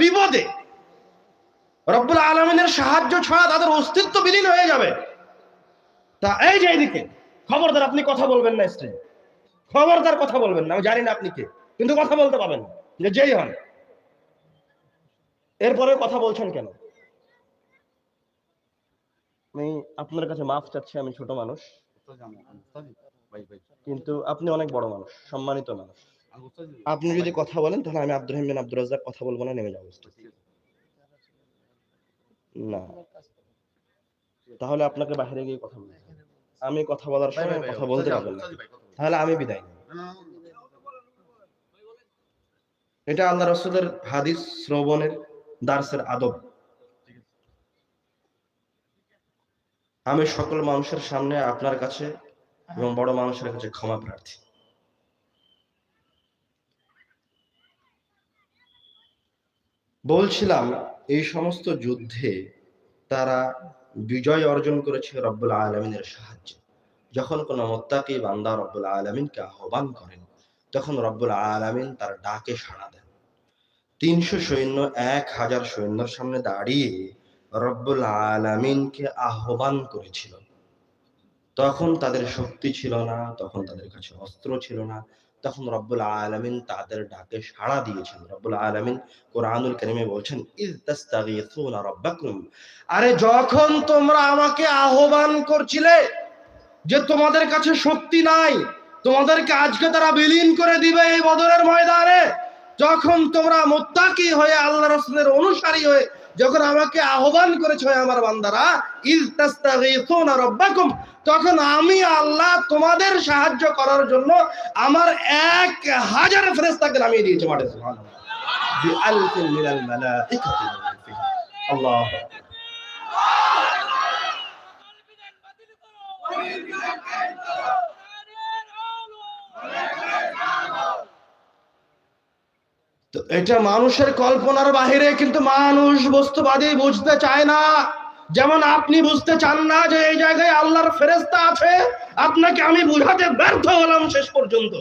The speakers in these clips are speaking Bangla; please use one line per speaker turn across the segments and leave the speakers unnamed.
বিপদে। রব্বুল আলমিনের সাহায্য ছাড়া তাদের অস্তিত্ব বিলীন হয়ে যাবে। তা এই যে এইদিকে খবরদার আপনি কথা বলবেন না স্ত্রী। খবরদার কথা বলবেন না আমি জানি না আপনি কে কিন্তু কথা বলতে পাবেন যে যেই হন। এরপরে কথা বলছেন কেন? আমি আপনার কাছে মাফ চাচ্ছি আমি ছোট মানুষ। কিন্তু আপনি অনেক বড় মানুষ সম্মানিত মানুষ। আপনি যদি কথা বলেন তাহলে আমি আব্দুর রহিম আব্দুর রাজ্জাক কথা বলব না নেমে যাব না। তাহলে আপনাকে বাইরে গিয়ে কথা বলতে আমি কথা বলার সময় কথা বলতে পারবেন না। তাহলে আমি বিদায় এটা আল্লাহ রসুলের হাদিস শ্রবণের দার্সের আদব। আমি সকল মানুষের সামনে আপনার কাছে এবং বড় মানুষের কাছে ক্ষমা প্রার্থী। বলছিলাম, এই সমস্ত যুদ্ধে তারা বিজয় অর্জন করেছে রব্বুল আলমিনের সাহায্যে। যখন কোনো মোত্তাকি বান্দা রব্বুল আলমিনকে আহ্বান করেন, তখন রব্বুল আলমিন তার ডাকে সাড়া দেন। তিনশো সৈন্য, এক হাজার সৈন্যর সামনে দাঁড়িয়ে রব্বুল আলমিনকে আহ্বান করেছিল। তখন তাদের শক্তি ছিল না, তখন তাদের কাছে অস্ত্র ছিল না তখন রব্বুল আলমিন তাদের ডাকে সাড়া দিয়েছেন। রব্বুল আলমিন কোরআনুল করিমে বলছেন আরে যখন তোমরা আমাকে আহ্বান করছিলে যে তোমাদের কাছে শক্তি নাই, তোমাদেরকে আজকে তারা বিলীন করে দিবে এই বদরের ময়দানে, যখন তোমরা মোত্তাকি হয়ে আল্লাহ রাসূলের অনুসারী হয়ে যখন আমাকে আহ্বান করেছ আমার বান্দারা রাব্বাকুম তখন আমি আল্লাহ তোমাদের সাহায্য করার জন্য আমার এক হাজার ফেরেশতাকে নামিয়ে দিয়েছি মাঠে। আল্লাহ তো এটা মানুষের কল্পনার বাহিরে কিন্তু মানুষ বস্তুবাদী বুঝতে চায় না। যেমন আপনি বুঝতে চান না যে এই জায়গায় আল্লাহর ফেরেস্তা আছে, আপনাকে আমি বুঝাতে ব্যর্থ হলাম শেষ পর্যন্ত।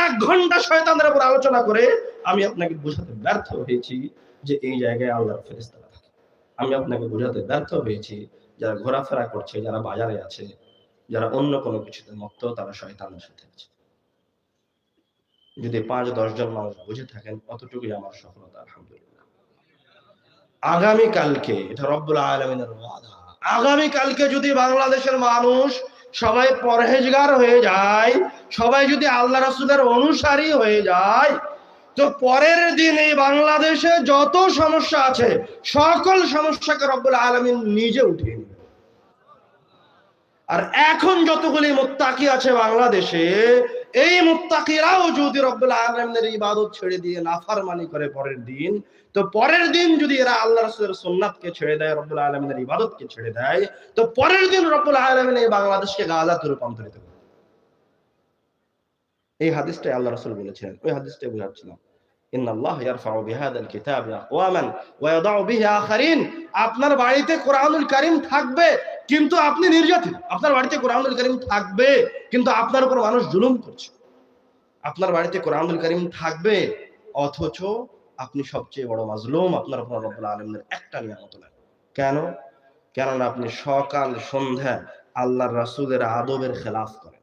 এক ঘণ্টা শয়তানের উপর আলোচনা করে আমি আপনাকে বুঝাতে ব্যর্থ হয়েছি যে এই জায়গায় আল্লাহর ফেরেস্তা থাকে। আমি আপনাকে বুঝাতে ব্যর্থ হয়েছি, যারা ঘোরাফেরা করছে, যারা বাজারে আছে, যারা অন্য কোনো কিছুতে মত্ত, তারা শয়তানের সাথে আছে। যদি পাঁচ, দশ জন মানুষ বুঝে থাকেন, অতটুকুই আমার সফলতা, আলহামদুলিল্লাহ। আগামী কালকে এটা রব্বুল আলমিনের ওয়াদা আগামী কালকে যদি বাংলাদেশের মানুষ সবাই পরহেজগার হয়ে যায়, সবাই যদি আল্লাহ রাসুলের অনুসারী হয়ে যায়, তো পরের দিন এই বাংলাদেশে যত সমস্যা আছে, সকল সমস্যাকে রব্বুল আলমিন নিজে উঠিয়ে নেবে। আর এখন যতগুলি মোত্তাকি আছে বাংলাদেশে এই মুত্তাকিরাও যদি রব্বুল আলমের ইবাদত ছেড়ে দিয়ে নাফারমানি করে পরের দিন, তো পরের দিন যদি এরা আল্লাহ রসুলের সোননাথকে ছেড়ে দেয়, রব্বুল আলমের ইবাদতকে ছেড়ে দেয়, তো পরের দিন রব্বুল আলমিন এই বাংলাদেশকে গাজাতে রূপান্তরিত করে এই হাদিসটাই আল্লাহ রসুল বলেছিলেন, ওই হাদিসটাই বোঝাচ্ছিলাম। আপনার বাড়িতে কোরআনুল কারীম থাকবে কিন্তু আপনি নির্যাতিত। আপনার বাড়িতে কোরআনুল করিম থাকবে, কিন্তু আপনার উপর মানুষ জুলুম করছে। আপনার বাড়িতে কোরআনুল করিম থাকবে, অথচ আপনি সবচেয়ে বড় মাজলুম, আপনার উপর রব্বুল আলমদের একটা নিয়ামত নেন কেন? কেননা আপনি সকাল সন্ধ্যা আল্লাহর রাসূলের আদবের খেলাফ করেন।